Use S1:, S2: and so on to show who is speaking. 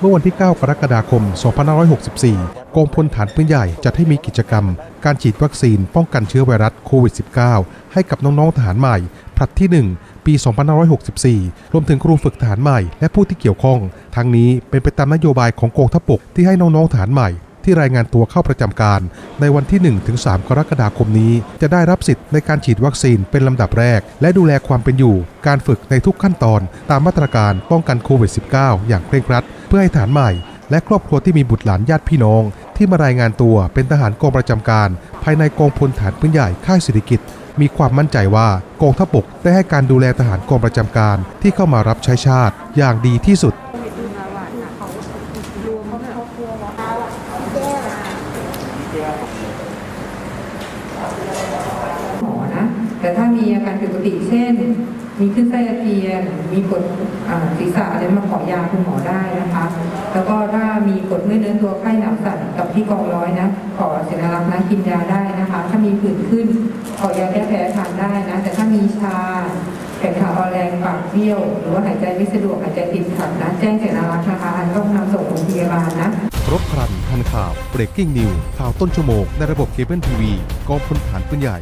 S1: เมื่อวันที่ 9 กรกฎาคม 2564 กองพลฐานปืนใหญ่จัดให้มีกิจกรรม การฉีดวัคซีนป้องกันเชื้อไวรัสโควิด -19 ให้กับน้อง ๆ ทหารใหม่ ผลัดที่ 1 ปี 2564 รวมถึงครูฝึกทหารใหม่และผู้ที่เกี่ยวข้อง ทั้งนี้เป็นไปตามนโยบายของกองทัพบกที่ให้น้อง ๆ ทหารใหม่ ที่รายงานตัวเข้าประจำการ ในวันที่ 1-3 กรกฎาคมนี้ จะได้รับสิทธิ์ในการฉีดวัคซีนเป็นลำดับแรก และดูแลความเป็นอยู่ การฝึกในทุกขั้นตอน ตามมาตรการป้องกันโควิด -19 อย่างเคร่งครัด เพื่อให้ฐานใหม่ และครอบครัวที่มีบุตรหลานญาติพี่น้อง ที่มารายงานตัวเป็นทหารกองประจำการ ภายในกองพลฐานปืนใหญ่ค่ายสิริกิตมีความมั่นใจว่ากองทัพบกได้ให้การดูแลทหารกองประจำการที่เข้ามารับใช้ชาติ อย่างดีที่สุด
S2: หมอนะ แต่ถ้ามีอาการผิดปกติเช่น มีขึ้นไส้อาเจียน มีปวดอ่าศีรษะอะไรมาขอยาคุณหมอได้นะคะ แล้วก็ถ้ามีปวดเมื่อเนื้อตัวไข้หนาวสั่นกับที่กองร้อยนะ ขอสัญลักษณ์นะกินยาได้นะคะ ถ้ามีผื่นขึ้น ขอยาแก้แพ้ทานได้นะ แต่ถ้ามีชาแขนขาอ่อนแรงปากเบี้ยว หรือว่าหายใจไม่สะดวกหายใจติดขัดนะ แจ้งสัญลักษณ์นะคะต้องนำ บาลนะ
S1: รบครันทันข่าว breaking news ข่าวต้นชั่วโมงในระบบเคเบิลทีวีกองพลฐานปืนใหญ่